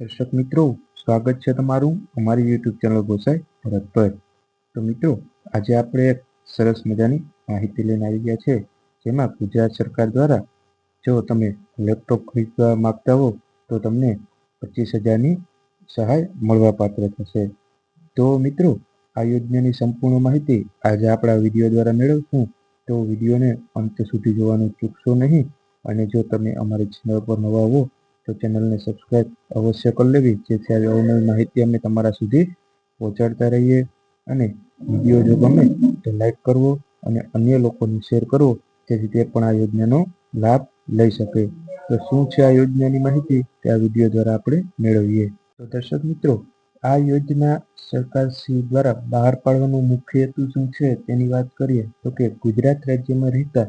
દર્શક મિત્રો, સ્વાગત છે તમારું અમારી યુટ્યુબ ચેનલ ગોસાઈ ભરત પર. તો મિત્રો, આજે આપણે એક સરસ મજાની માહિતી લઈને આવી ગયા છે, જેમાં ગુજરાત સરકાર દ્વારા જો તમે લેપટોપ ખરીદવા માગતા હો, તો તમને પચીસ હજારની સહાય મળવા પાત્ર થશે. તો મિત્રો, આ યોજનાની સંપૂર્ણ માહિતી આજે આપણા વીડિયો દ્વારા મેળવશું. તો વિડીયોને અંત સુધી જોવાનું ચૂકશો નહીં. અને જો તમે અમારી ચેનલ પર નવા હો તો ચેનલને સબસ્ક્રાઈબ અવશ્ય કરી લેવી, જેથી આવી અવનવી માહિતી અમે તમારા સુધી પહોંચાડતા રહીએ. અને વીડિયો જો ગમે તો લાઈક કરવો અને અન્ય લોકોને શેર કરવો, જેથી તે પણ આ યોજનાનો લાભ લઈ શકે. તો શું છે આ યોજનાની માહિતી? તે આ વીડિયો દ્વારા આપણે મેળવીએ. તો દર્શક મિત્રો, આ યોજના સરકાર શ્રી દ્વારા બહાર પાડવાનો મુખ્ય હેતુ શું છે તેની વાત કરીએ, તો કે ગુજરાત રાજ્યમાં રહેતા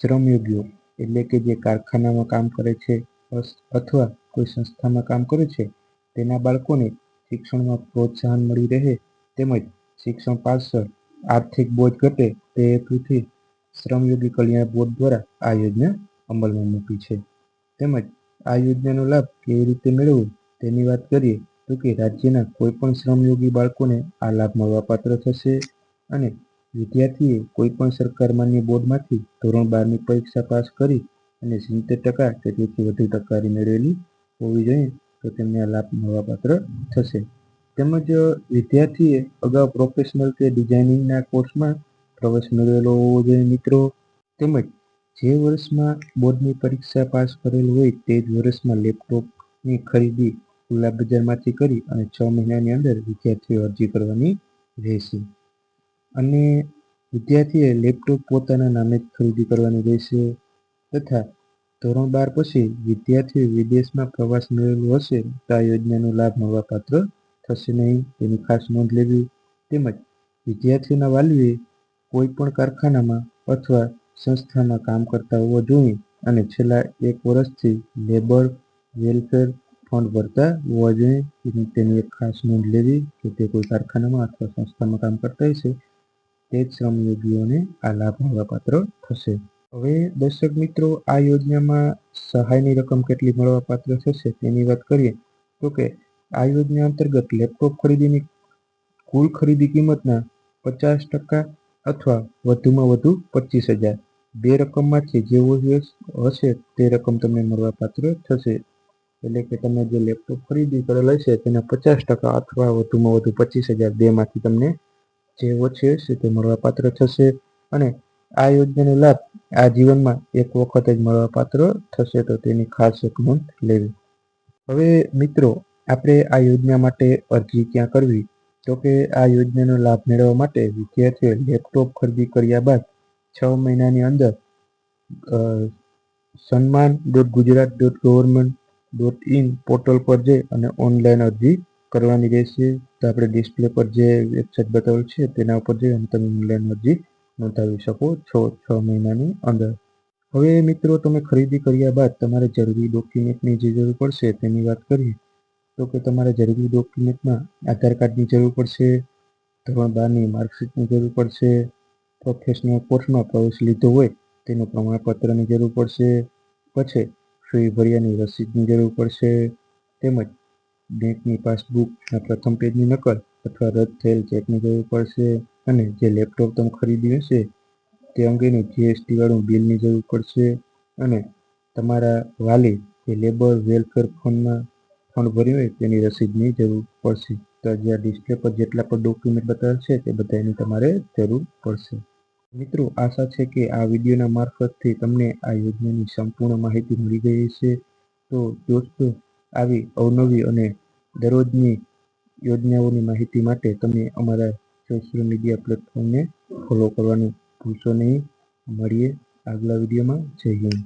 શ્રમયોગીઓ, એટલે કે જે કારખાનામાં કામ કરે છે અથવા કોઈ સંસ્થામાં કામ કરે છે, તેના બાળકોને શિક્ષણમાં પ્રોત્સાહન મળી રહે તેમજ શિક્ષણ પાછળ આર્થિક બોજ ઘટે તે હેતુથી શ્રમયોગી કલ્યાણ બોર્ડ દ્વારા આ યોજના અમલમાં મૂકી છે. તેમજ આ યોજનાનો લાભ કેવી રીતે મેળવવો તેની વાત કરીએ તો કે રાજ્યના કોઈપણ શ્રમયોગી બાળકોને આ લાભ મળવાપાત્ર થશે અને વિદ્યાર્થીએ કોઈપણ સરકાર માન્ય બોર્ડમાંથી ધોરણ બારની પરીક્ષા પાસ કરી અને સિત્તેર ટકા કે તેથી વધુ ટકાવારી મેળવેલી હોવી જોઈએ, તો તેમને લાભ મળવાપાત્ર થશે. તેમજ વિદ્યાર્થીએ અગાઉ પ્રોફેશનલ કે ડિઝાઇનિંગના કોર્સમાં પ્રવેશ મેળવેલો હોવો જોઈએ મિત્રો. તેમજ જે વર્ષમાં બોર્ડની પરીક્ષા પાસ કરેલ હોય તે જ વર્ષમાં લેપટોપની ખરીદી ખુલ્લા બજારમાંથી કરી અને છ મહિનાની અંદર વિદ્યાર્થીઓ અરજી કરવાની રહેશે. અને વિદ્યાર્થીએ લેપટોપ પોતાના નામે જ ખરીદી કરવાની રહેશે. તથા ધોરણ બાર પછી વિદ્યાર્થીઓ વિદેશમાં પ્રવાસ મેળવેલો હશે તો આ યોજનાનો લાભ મળવાપાત્ર થશે નહીં. તેની ખાસ નોંધ લેવી તેમજ વિદ્યાર્થીઓના વાલીએ કોઈ પણ કારખાનામાં અથવા સંસ્થામાં કામ કરતા હોવા જોઈએ અને છેલ્લા એક વર્ષથી લેબર વેલફેર ફંડ ભરતા હોવા જોઈએ. તેની એક ખાસ નોંધ લેવી કે તે કોઈ કારખાનામાં અથવા સંસ્થામાં કામ કરતા હશે તે જ શ્રમયોગીઓને આ લાભ મળવાપાત્ર થશે. હવે દર્શક મિત્રો, આ યોજનામાં સહાયની રકમ કેટલી મળવાપાત્ર થશે તેની વાત કરીએ તો કે આ યોજના અંતર્ગત લેપટોપ ખરીદીની કુલ ખરીદી કિંમતના પચાસ ટકા અથવા વધુમાં વધુ પચીસ હજાર. બે રકમમાંથી જે હશે તે રકમ તમને મળવાપાત્ર થશે. એટલે કે તમે જે લેપટોપ ખરીદી કરેલ હશે તેના પચાસ ટકા અથવા વધુમાં વધુ પચીસ હજાર બેમાંથી તમને જે ઓછી હશે તે મળવાપાત્ર થશે. અને આ યોજનાનો લાભ આ જીવનમાં એક વખત જ મળવાપાત્ર થશે તો તેની ખાસ એક નોંધ લેવી. હવે મિત્રો, આપણે આ યોજના માટે અરજી ક્યાં કરવી? તો કે આ યોજનાનો લાભ મેળવવા માટે વિદ્યાર્થીઓએ લેપટોપ ખરીદી કર્યા બાદ છ મહિનાની અંદર Sanman dot Gujarat dot government dot in portal પર જઈ અને ઓનલાઈન અરજી કરવાની રહેશે. તો આપણે ડિસ્પ્લે પર જે વેબસાઇટ બતાવેલ છે તેના ઉપર જઈ અને તમે ઓનલાઈન અરજી નોંધાવી શકો છો છ મહિનાની અંદર. હવે મિત્રો, તમે ખરીદી કર્યા બાદ તમારે જરૂરી ડોક્યુમેન્ટની જે જરૂર પડશે તેની વાત કરીએ. તો કે તમારે જરૂરી ડોક્યુમેન્ટમાં આધાર કાર્ડની જરૂર પડશે, ધોરણ બારની માર્કશીટની જરૂર પડશે પ્રોફેશનલ કોર્સમાં પ્રવેશ લીધો હોય તેનું પ્રમાણપત્રની જરૂર પડશે, પછી ફી ભર્યાની રસીદની જરૂર પડશે, તેમજ બેંકની પાસબુકના પ્રથમ પેજની નકલ અથવા રદ થયેલ ચેકની જરૂર પડશે અને જે લેપટોપ તમે ખરીદ્યું હશે, તે અંગેનું જીએસટી વાળું બિલની જરૂર પડશે અને તમારા વાલી જે લેબર વેલફેર ફંડમાં ફંડ ભર્યું હોય, તેની રસીદની જરૂર પડશે. તો જ્યાં ડિસ્પ્લે પર જેટલા પણ ડોક્યુમેન્ટ બતાવેલ છે, તે બધાની તમારે જરૂર પડશે. મિત્રો, આશા છે કે આ વિડીયોના મારફતથી તમને આ યોજનાની સંપૂર્ણ માહિતી મળી ગઈ છે તો દોસ્તો, આવી અવનવી અને દરરોજની યોજનાઓની માહિતી માટે તમે અમારા સોશિયલ મીડિયા પ્લેટફોર્મને ફોલો કરવાનું ભૂલશો નહીં. મળીએ આગલા વિડીયોમાં. જય હિન્દ.